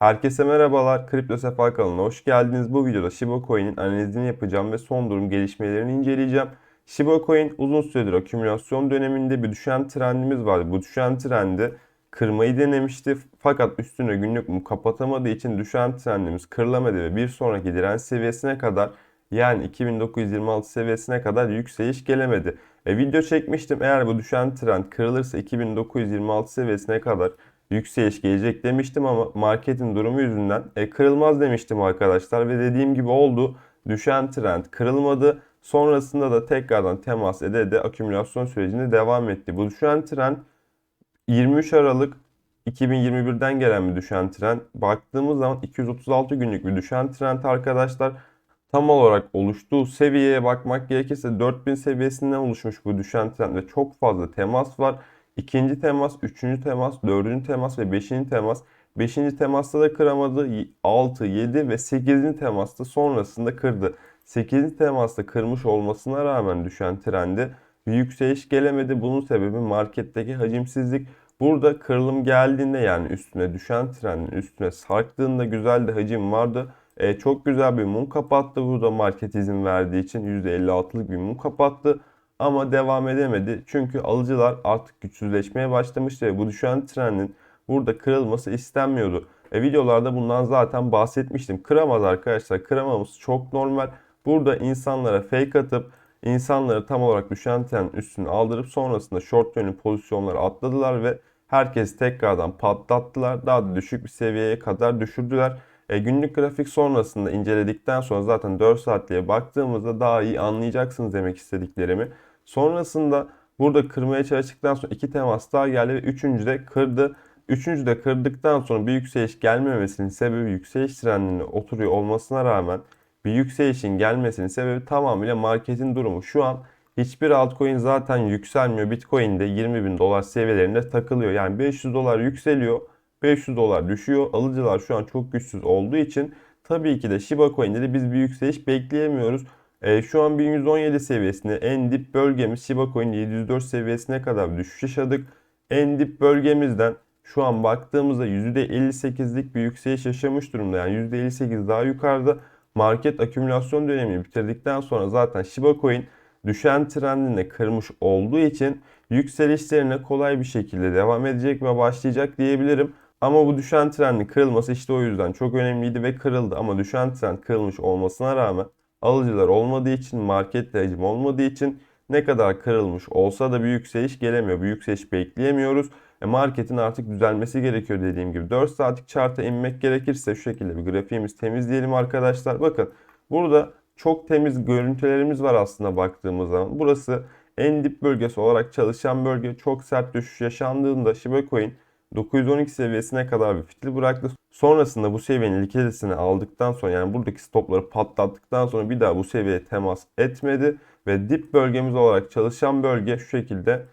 Herkese merhabalar. Kripto Sefa kanalına hoş geldiniz. Bu videoda Shiba Coin'in analizini yapacağım ve son durum gelişmelerini inceleyeceğim. Shiba Coin uzun süredir akümülasyon döneminde bir düşen trendimiz vardı. Bu düşen trendi kırmayı denemişti. Fakat üstüne günlük mum kapatamadığı için düşen trendimiz kırılamadı ve bir sonraki direnç seviyesine kadar yani 2926 seviyesine kadar yükseliş gelemedi. E, video çekmiştim. Eğer bu düşen trend kırılırsa 2926 seviyesine kadar yükseliş gelecek demiştim ama marketin durumu yüzünden e, kırılmaz demiştim arkadaşlar ve dediğim gibi oldu. Düşen trend kırılmadı. Sonrasında da tekrardan temas ede ede akümülasyon sürecine devam etti. Bu düşen trend 23 Aralık 2021'den gelen bir düşen trend. Baktığımız zaman 236 günlük bir düşen trend arkadaşlar. Tam olarak oluştuğu seviyeye bakmak gerekirse 4000 seviyesinden oluşmuş bu düşen trend ve çok fazla temas var. İkinci temas, üçüncü temas, dördüncü temas ve beşinci temas. Beşinci temasta da kıramadı. 6, 7 ve 8. temasta sonrasında kırdı. 8. temasta kırmış olmasına rağmen düşen trendi bir yükseliş gelemedi. Bunun sebebi marketteki hacimsizlik. Burada kırılım geldiğinde yani üstüne düşen trendin üstüne sarktığında güzel de hacim vardı. E, çok güzel bir mum kapattı. Burada market izin verdiği için %56'lık bir mum kapattı. Ama devam edemedi. Çünkü alıcılar artık güçsüzleşmeye başlamıştı ve bu düşen trendin burada kırılması istenmiyordu. E, videolarda bundan zaten bahsetmiştim. Kıramaz arkadaşlar. Kıramamız çok normal. Burada insanlara fake atıp insanları tam olarak düşen trendin üstüne aldırıp sonrasında short yönlü pozisyonlara atladılar ve herkes tekrardan patlattılar. Daha da düşük bir seviyeye kadar düşürdüler. E, günlük grafik sonrasında inceledikten sonra zaten 4 saatliğe baktığımızda daha iyi anlayacaksınız demek istediklerimi. Sonrasında burada kırmaya çalıştıktan sonra iki temas daha geldi ve üçüncü de kırdı. Üçüncü de kırdıktan sonra bir yükseliş gelmemesinin sebebi yükseliş trendinde oturuyor olmasına rağmen bir yükselişin gelmesinin sebebi tamamıyla marketin durumu. Şu an hiçbir altcoin zaten yükselmiyor. Bitcoin de 20 bin dolar seviyelerinde takılıyor. Yani 500 dolar yükseliyor. 500 dolar düşüyor. Alıcılar şu an çok güçsüz olduğu için tabii ki de Shiba Coin'de de biz bir yükseliş bekleyemiyoruz. E, şu an 1117 seviyesinde en dip bölgemiz Shiba Coin 704 seviyesine kadar düşüş yaşadık. En dip bölgemizden şu an baktığımızda %58'lik bir yükseliş yaşamış durumda. Yani %58 daha yukarıda. Market akümülasyon dönemini bitirdikten sonra zaten Shiba Coin düşen trendini kırmış olduğu için yükselişlerine kolay bir şekilde devam edecek ve başlayacak diyebilirim. Ama bu düşen trendin kırılması işte o yüzden çok önemliydi ve kırıldı. Ama düşen trend kırılmış olmasına rağmen alıcılar olmadığı için, market hacim olmadığı için ne kadar kırılmış olsa da bir yükseliş gelemiyor. Bir yükseliş bekleyemiyoruz. E marketin artık düzelmesi gerekiyor dediğim gibi. 4 saatlik charta inmek gerekirse şu şekilde bir grafiğimiz temizleyelim arkadaşlar. Bakın burada çok temiz görüntülerimiz var aslında baktığımız zaman. Burası en dip bölgesi olarak çalışan bölge. Çok sert düşüş yaşandığında Shiba Coin 912 seviyesine kadar bir fitil bıraktı. Sonrasında bu seviyenin likiditesini aldıktan sonra yani buradaki stopları patlattıktan sonra bir daha bu seviyeye temas etmedi. Ve dip bölgemiz olarak çalışan bölge şu şekilde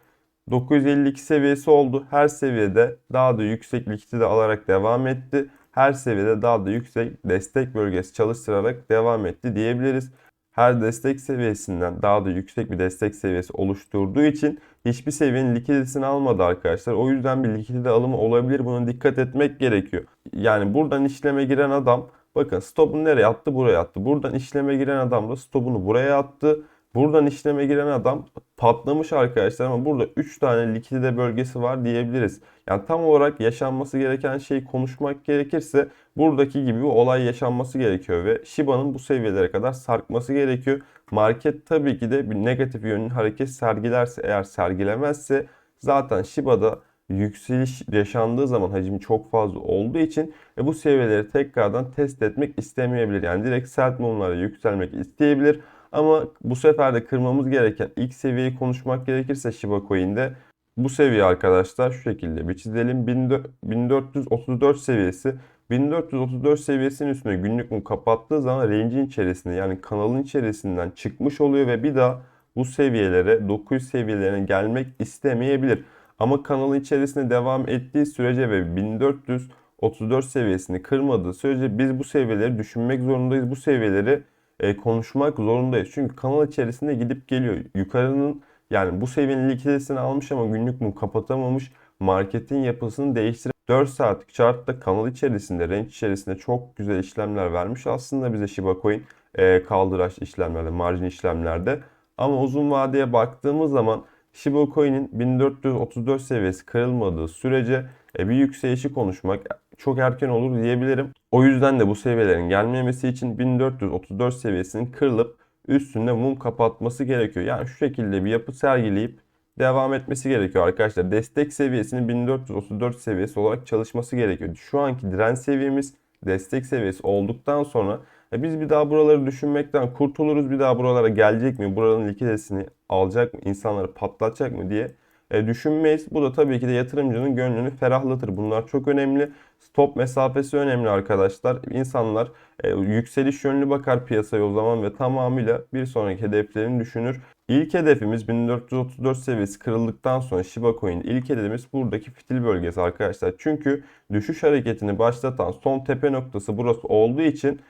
952 seviyesi oldu. Her seviyede daha da yüksek likidite alarak devam etti. Her seviyede daha da yüksek destek bölgesi çalıştırarak devam etti diyebiliriz. Her destek seviyesinden daha da yüksek bir destek seviyesi oluşturduğu için hiçbir seviyenin likiditesini almadı arkadaşlar. O yüzden bir likidite alımı olabilir. Buna dikkat etmek gerekiyor. Yani buradan işleme giren adam bakın stopunu nereye attı? Buraya attı. Buradan işleme giren adam da stopunu buraya attı. Buradan işleme giren adam patlamış arkadaşlar ama burada 3 tane likidite bölgesi var diyebiliriz. Yani tam olarak yaşanması gereken şeyi konuşmak gerekirse buradaki gibi bir olay yaşanması gerekiyor ve Shiba'nın bu seviyelere kadar sarkması gerekiyor. Market tabii ki de bir negatif yönlü hareket sergilerse eğer sergilemezse zaten Shiba'da yükseliş yaşandığı zaman hacmi çok fazla olduğu için e, bu seviyeleri tekrardan test etmek istemeyebilir. Yani direkt sert mumlara yükselmek isteyebilir. Ama bu sefer de kırmamız gereken ilk seviyeyi konuşmak gerekirse Shiba Coin'de bu seviye arkadaşlar şu şekilde bir çizelim. 1434 seviyesi. 1434 seviyesinin üstüne günlük mum kapattığı zaman range'in içerisinde yani kanalın içerisinden çıkmış oluyor ve bir daha bu seviyelere 900 seviyelerine gelmek istemeyebilir. Ama kanalın içerisinde devam ettiği sürece ve 1434 seviyesini kırmadığı sürece biz bu seviyeleri düşünmek zorundayız. Bu seviyeleri e, konuşmak zorundayız. Çünkü kanal içerisinde gidip geliyor. Yukarının yani bu seviyenin likiditesini almış ama günlük mum kapatamamış. Marketin yapısını değiştir 4 saatlik chartta kanal içerisinde, range içerisinde çok güzel işlemler vermiş aslında bize Shiba Coin e, kaldıraç işlemlerde, marjin işlemlerde. Ama uzun vadeye baktığımız zaman Shiba Coin'in 1434 seviyesi kırılmadığı sürece e, bir yükselişi konuşmak çok erken olur diyebilirim. O yüzden de bu seviyelerin gelmemesi için 1434 seviyesinin kırılıp üstünde mum kapatması gerekiyor. Yani şu şekilde bir yapı sergileyip devam etmesi gerekiyor arkadaşlar. Destek seviyesinin 1434 seviyesi olarak çalışması gerekiyor. Şu anki direnç seviyemiz destek seviyesi olduktan sonra e, biz bir daha buraları düşünmekten kurtuluruz. Bir daha buralara gelecek mi? Buranın likidesini alacak mı? İnsanları patlatacak mı diye düşünmeyiz. Bu da tabii ki de yatırımcının gönlünü ferahlatır. Bunlar çok önemli. Stop mesafesi önemli arkadaşlar. İnsanlar e, yükseliş yönlü bakar piyasaya o zaman ve tamamıyla bir sonraki hedeflerini düşünür. İlk hedefimiz 1434 seviyesi kırıldıktan sonra Shiba Coin ilk hedefimiz buradaki fitil bölgesi arkadaşlar. Çünkü düşüş hareketini başlatan son tepe noktası burası olduğu için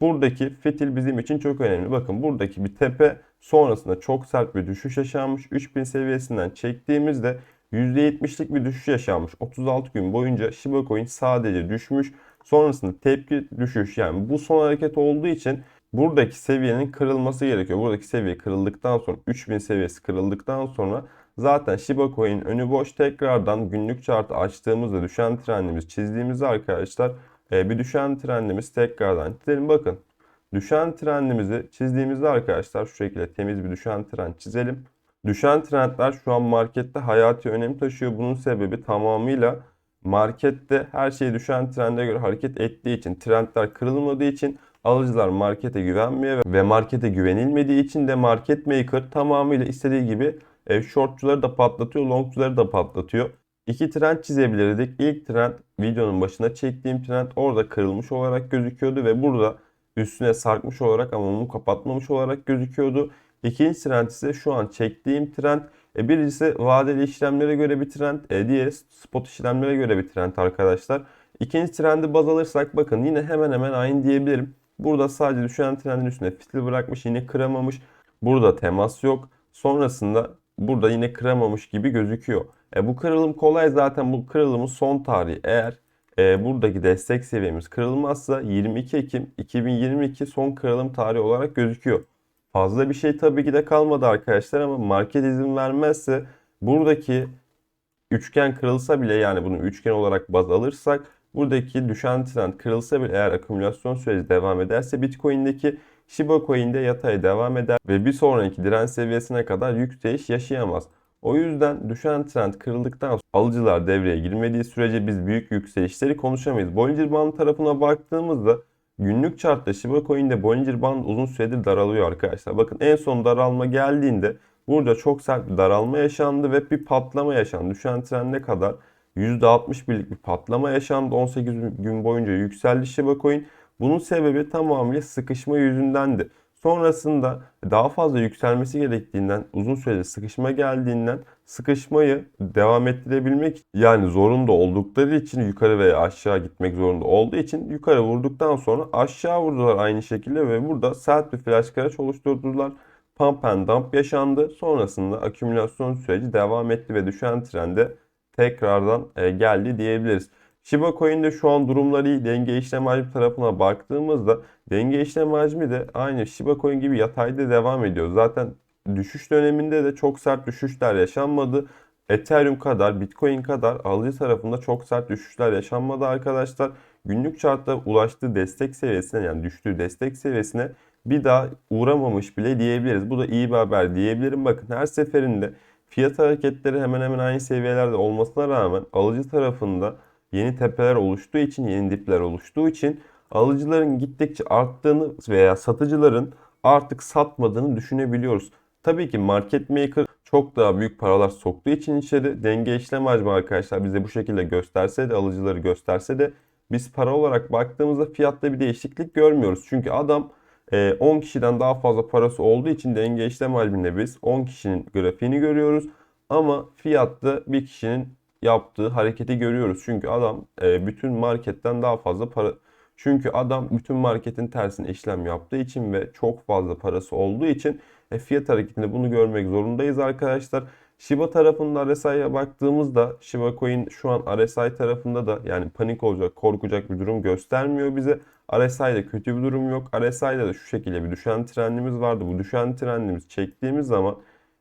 buradaki fitil bizim için çok önemli. Bakın buradaki bir tepe sonrasında çok sert bir düşüş yaşanmış. 3000 seviyesinden çektiğimizde %70'lik bir düşüş yaşanmış. 36 gün boyunca Shiba Coin sadece düşmüş. Sonrasında tepki düşüş yani bu son hareket olduğu için buradaki seviyenin kırılması gerekiyor. Buradaki seviye kırıldıktan sonra 3000 seviyesi kırıldıktan sonra zaten Shiba Coin önü boş tekrardan günlük chartı açtığımızda düşen trendimiz çizdiğimizde arkadaşlar bir düşen trendimiz tekrardan çizelim. Bakın düşen trendimizi çizdiğimizde arkadaşlar şu şekilde temiz bir düşen trend çizelim. Düşen trendler şu an markette hayati önem taşıyor. Bunun sebebi tamamıyla markette her şey düşen trende göre hareket ettiği için, trendler kırılmadığı için alıcılar markete güvenmiyor ve markete güvenilmediği için de market maker tamamıyla istediği gibi e, shortçuları da patlatıyor, longçuları da patlatıyor. İki trend çizebilirdik. İlk trend videonun başına çektiğim trend orada kırılmış olarak gözüküyordu ve burada üstüne sarkmış olarak ama mumu kapatmamış olarak gözüküyordu. İkinci trend ise şu an çektiğim trend. E, birincisi vadeli işlemlere göre bir trend, e, diğeri spot işlemlere göre bir trend arkadaşlar. İkinci trendi baz alırsak bakın yine hemen hemen aynı diyebilirim. Burada sadece düşen trendin üstüne fitil bırakmış, yine kıramamış. Burada temas yok. Sonrasında burada yine kıramamış gibi gözüküyor. E, bu kırılım kolay zaten bu kırılımın son tarihi. Eğer e, buradaki destek seviyemiz kırılmazsa 22 Ekim 2022 son kırılım tarihi olarak gözüküyor. Fazla bir şey tabii ki de kalmadı arkadaşlar ama market izin vermezse buradaki üçgen kırılsa bile yani bunu üçgen olarak baz alırsak buradaki düşen trend kırılsa bile eğer akümülasyon süreci devam ederse Bitcoin'deki Shiba Coin'de yatay devam eder ve bir sonraki direnç seviyesine kadar yükseliş yaşayamaz. O yüzden düşen trend kırıldıktan sonra alıcılar devreye girmediği sürece biz büyük yükselişleri konuşamayız. Bollinger Band tarafına baktığımızda günlük chartta Shiba Coin'de Bollinger Band uzun süredir daralıyor arkadaşlar. Bakın en son daralma geldiğinde burada çok sert bir daralma yaşandı ve bir patlama yaşandı. Düşen trende kadar %60 birlik bir patlama yaşandı. 18 gün boyunca yükseldi Shiba Coin. Bunun sebebi tamamıyla sıkışma yüzündendi. Sonrasında daha fazla yükselmesi gerektiğinden, uzun süreli sıkışma geldiğinden sıkışmayı devam ettirebilmek yani zorunda oldukları için yukarı veya aşağı gitmek zorunda olduğu için yukarı vurduktan sonra aşağı vurdular aynı şekilde ve burada sert bir flash crash oluşturdular. Pump and dump yaşandı. Sonrasında akümülasyon süreci devam etti ve düşen trende tekrardan e, geldi diyebiliriz. Shiba Coin'de şu an durumları iyi. Denge işlem hacmi tarafına baktığımızda denge işlem hacmi de aynı Shiba Coin gibi yatayda devam ediyor. Zaten düşüş döneminde de çok sert düşüşler yaşanmadı. Ethereum kadar, Bitcoin kadar alıcı tarafında çok sert düşüşler yaşanmadı arkadaşlar. Günlük chartta ulaştığı destek seviyesine yani düştüğü destek seviyesine bir daha uğramamış bile diyebiliriz. Bu da iyi bir haber diyebilirim. Bakın her seferinde fiyat hareketleri hemen hemen aynı seviyelerde olmasına rağmen alıcı tarafında yeni tepeler oluştuğu için, yeni dipler oluştuğu için alıcıların gittikçe arttığını veya satıcıların artık satmadığını düşünebiliyoruz. Tabii ki market maker çok daha büyük paralar soktuğu için içeri denge işlem hacmi arkadaşlar bize bu şekilde gösterse de alıcıları gösterse de biz para olarak baktığımızda fiyatta bir değişiklik görmüyoruz. Çünkü adam 10 kişiden daha fazla parası olduğu için denge işlem hacminde biz 10 kişinin grafiğini görüyoruz. Ama fiyatta bir kişinin yaptığı hareketi görüyoruz. Çünkü adam e, bütün marketten daha fazla para çünkü adam bütün marketin tersine işlem yaptığı için ve çok fazla parası olduğu için e, fiyat hareketinde bunu görmek zorundayız arkadaşlar. Shiba tarafında RSI'ye baktığımızda Shiba Coin şu an RSI tarafında da yani panik olacak, korkacak bir durum göstermiyor bize. RSI'de kötü bir durum yok. RSI'de de şu şekilde bir düşen trendimiz vardı. Bu düşen trendimiz çektiğimiz zaman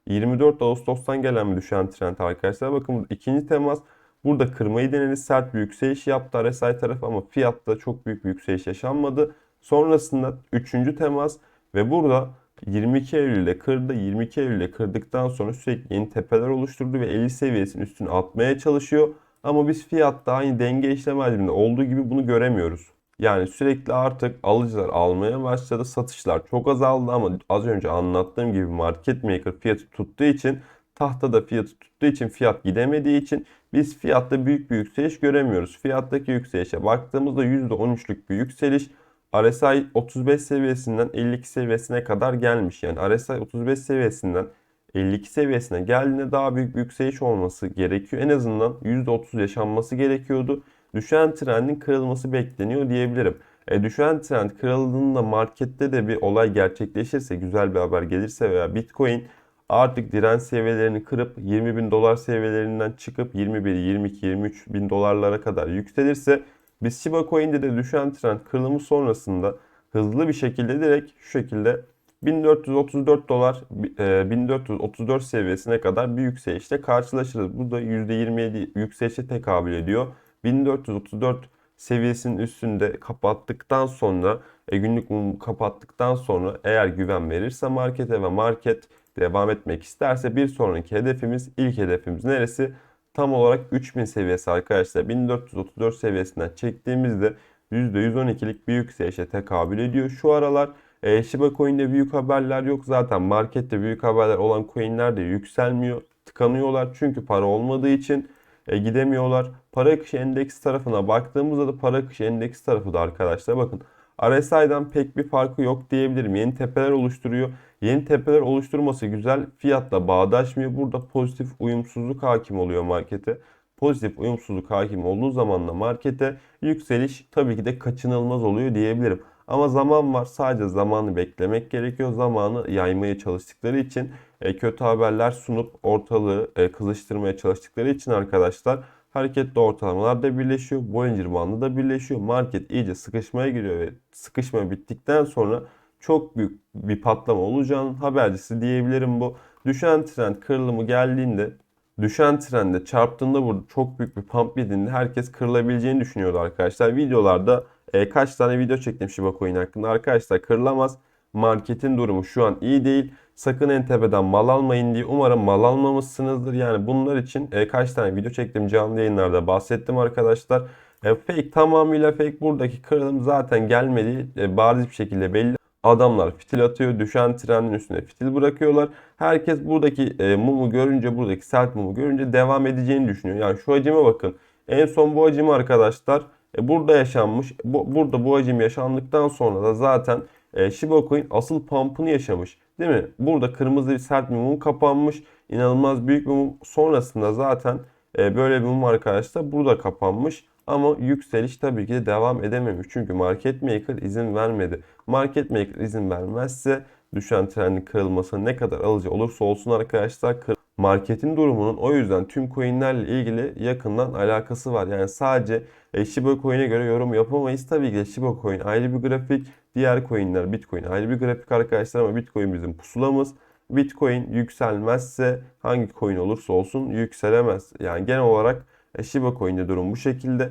24 Ağustos'tan gelen bir düşen trend arkadaşlar. Bakın ikinci temas burada kırmayı denedi. Sert bir yükseliş yaptı RSI tarafı ama fiyatta çok büyük bir yükseliş yaşanmadı. Sonrasında üçüncü temas ve burada 22 Eylül'de kırdı. 22 Eylül'de kırdıktan sonra sürekli yeni tepeler oluşturdu ve 50 seviyesinin üstüne atmaya çalışıyor. Ama biz fiyatta aynı denge işlem halinde olduğu gibi bunu göremiyoruz. Yani sürekli artık alıcılar almaya başladı. Satışlar çok azaldı ama az önce anlattığım gibi market maker fiyatı tuttuğu için tahtada fiyatı tuttuğu için fiyat gidemediği için biz fiyatta büyük bir yükseliş göremiyoruz. Fiyattaki yükselişe baktığımızda %13'lük bir yükseliş RSI 35 seviyesinden 52 seviyesine kadar gelmiş. Yani RSI 35 seviyesinden 52 seviyesine geldiğinde daha büyük bir yükseliş olması gerekiyor. En azından %30 yaşanması gerekiyordu. Düşen trendin kırılması bekleniyor diyebilirim. E, düşen trend kırıldığında markette de bir olay gerçekleşirse, güzel bir haber gelirse veya Bitcoin artık direnç seviyelerini kırıp 20 bin dolar seviyelerinden çıkıp 21, 22, 23 bin dolarlara kadar yükselirse biz Shiba Coin'de de düşen trend kırılımı sonrasında hızlı bir şekilde direkt şu şekilde 1434 dolar 1434 seviyesine kadar bir yükselişle karşılaşırız. Bu da %27 yükselişe tekabül ediyor. 1434 seviyesinin üstünde kapattıktan sonra e, günlük mumu kapattıktan sonra eğer güven verirse markete ve market devam etmek isterse bir sonraki hedefimiz ilk hedefimiz neresi? Tam olarak 3000 seviyesi arkadaşlar. 1434 seviyesinden çektiğimizde %112'lik bir yükselişe tekabül ediyor. Şu aralar e, Shiba Coin'de büyük haberler yok. Zaten markette büyük haberler olan coinler de yükselmiyor. Tıkanıyorlar çünkü para olmadığı için e, gidemiyorlar. Para akışı endeks tarafına baktığımızda da para akışı endeks tarafı da arkadaşlar bakın RSI'dan pek bir farkı yok diyebilirim. Yeni tepeler oluşturuyor. Yeni tepeler oluşturması güzel. Fiyatla bağdaşmıyor. Burada pozitif uyumsuzluk hakim oluyor markete. Pozitif uyumsuzluk hakim olduğu zaman da markete yükseliş tabii ki de kaçınılmaz oluyor diyebilirim. Ama zaman var. Sadece zamanı beklemek gerekiyor. Zamanı yaymaya çalıştıkları için e, kötü haberler sunup ortalığı e, kızıştırmaya çalıştıkları için arkadaşlar hareketli ortalamalar da birleşiyor. Bollinger bandı da birleşiyor. Market iyice sıkışmaya giriyor ve sıkışma bittikten sonra çok büyük bir patlama olacağının habercisi diyebilirim bu. Düşen trend kırılımı geldiğinde düşen trende çarptığında burada çok büyük bir pump yediğinde herkes kırılabileceğini düşünüyordu arkadaşlar. Videolarda e, kaç tane video çektim Shiba Coin hakkında. Arkadaşlar kırılamaz. Marketin durumu şu an iyi değil. Sakın en tepeden mal almayın diye. Umarım mal almamışsınızdır. Yani bunlar için e, kaç tane video çektim canlı yayınlarda bahsettim arkadaşlar. E, fake tamamıyla fake. Buradaki kırılım zaten gelmedi. E, bariz bir şekilde belli. Adamlar fitil atıyor. Düşen trendin üstüne fitil bırakıyorlar. Herkes buradaki e, mumu görünce, buradaki sert mumu görünce devam edeceğini düşünüyor. Yani şu hacime bakın. En son bu hacim arkadaşlar e, burada yaşanmış. Bu, burada bu hacim yaşandıktan sonra da zaten e, Shiba Coin asıl pump'ını yaşamış. Değil mi? Burada kırmızı bir sert bir mum kapanmış. İnanılmaz büyük bir mum. Sonrasında zaten e, böyle bir mum arkadaşlar burada kapanmış. Ama yükseliş tabii ki de devam edememiş. Çünkü market maker izin vermedi. Market maker izin vermezse düşen trendin kırılmasına ne kadar alıcı olursa olsun arkadaşlar kır marketin durumunun o yüzden tüm coinlerle ilgili yakından alakası var. Yani sadece e, Shiba Coin'e göre yorum yapamayız. Tabii ki de Shiba Coin ayrı bir grafik. Diğer coinler Bitcoin ayrı bir grafik arkadaşlar ama Bitcoin bizim pusulamız. Bitcoin yükselmezse hangi coin olursa olsun yükselemez. Yani genel olarak e, Shiba Coin'de durum bu şekilde.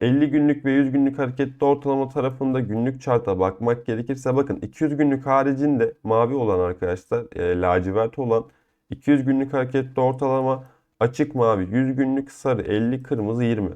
50 günlük ve 100 günlük hareketli ortalama tarafında günlük charta bakmak gerekirse bakın 200 günlük haricinde mavi olan arkadaşlar e, lacivert olan 200 günlük hareketli ortalama açık mavi 100 günlük sarı 50 kırmızı 20.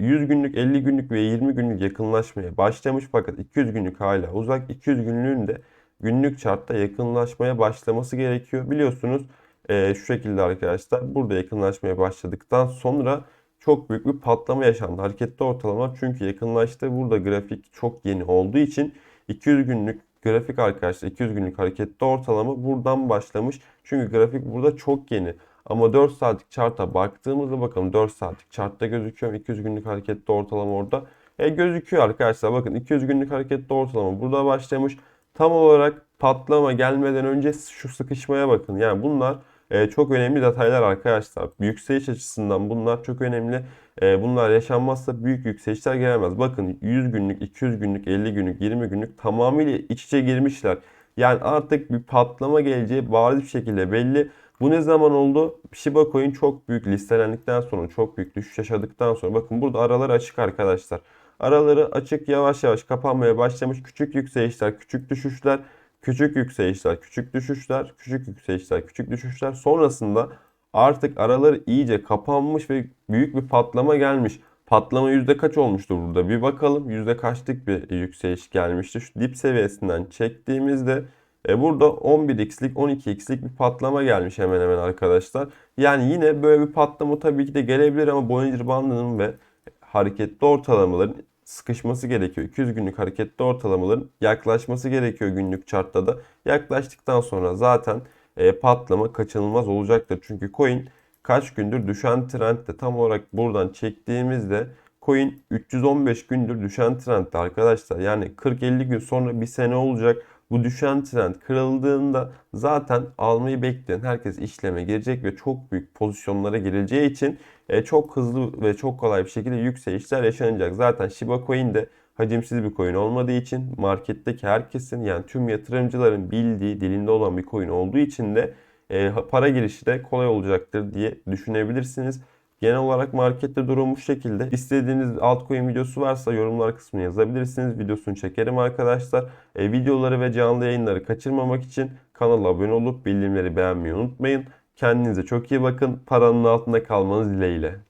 100 günlük 50 günlük ve 20 günlük yakınlaşmaya başlamış fakat 200 günlük hala uzak. 200 günlüğün de günlük chartta yakınlaşmaya başlaması gerekiyor. Biliyorsunuz e, şu şekilde arkadaşlar burada yakınlaşmaya başladıktan sonra çok büyük bir patlama yaşandı. Hareketli ortalama çünkü yakınlaştı. Burada grafik çok yeni olduğu için 200 günlük grafik arkadaşlar 200 günlük hareketli ortalama buradan başlamış. Çünkü grafik burada çok yeni. Ama 4 saatlik charta baktığımızda bakalım 4 saatlik chartta gözüküyor. 200 günlük hareketli ortalama orada. E gözüküyor arkadaşlar. Bakın 200 günlük hareketli ortalama burada başlamış. Tam olarak patlama gelmeden önce şu sıkışmaya bakın. Yani bunlar e, çok önemli detaylar arkadaşlar. Yükseliş açısından bunlar çok önemli. E, bunlar yaşanmazsa büyük yükselişler gelemez. Bakın 100 günlük, 200 günlük, 50 günlük, 20 günlük tamamıyla iç içe girmişler. Yani artık bir patlama geleceği bariz bir şekilde belli. Bu ne zaman oldu? Shiba Coin çok büyük listelendikten sonra, çok büyük düşüş yaşadıktan sonra. Bakın burada araları açık arkadaşlar. Araları açık yavaş yavaş kapanmaya başlamış. Küçük yükselişler, küçük düşüşler, küçük yükselişler, küçük düşüşler, küçük yükselişler, küçük düşüşler. Sonrasında artık araları iyice kapanmış ve büyük bir patlama gelmiş. Patlama yüzde kaç olmuştur burada? Bir bakalım yüzde kaçlık bir yükseliş gelmişti. Şu dip seviyesinden çektiğimizde e burada 11x'lik 12x'lik bir patlama gelmiş hemen hemen arkadaşlar. Yani yine böyle bir patlama tabii ki de gelebilir ama Bollinger Bandı'nın ve hareketli ortalamaların sıkışması gerekiyor. 200 günlük hareketli ortalamaların yaklaşması gerekiyor günlük chartta da. Yaklaştıktan sonra zaten e, patlama kaçınılmaz olacaktır. Çünkü coin kaç gündür düşen trendde tam olarak buradan çektiğimizde coin 315 gündür düşen trendde arkadaşlar. Yani 40-50 gün sonra bir sene olacak. Bu düşen trend kırıldığında zaten almayı bekleyen herkes işleme girecek ve çok büyük pozisyonlara girileceği için e, çok hızlı ve çok kolay bir şekilde yükselişler yaşanacak. Zaten Shiba Coin de hacimsiz bir coin olmadığı için marketteki herkesin yani tüm yatırımcıların bildiği dilinde olan bir coin olduğu için de e, para girişi de kolay olacaktır diye düşünebilirsiniz. Genel olarak markette durum bu şekilde. İstediğiniz altcoin videosu varsa yorumlar kısmına yazabilirsiniz. Videosunu çekerim arkadaşlar. E, videoları ve canlı yayınları kaçırmamak için kanala abone olup bildirimleri beğenmeyi unutmayın. Kendinize çok iyi bakın. Paranın altında kalmanız dileğiyle.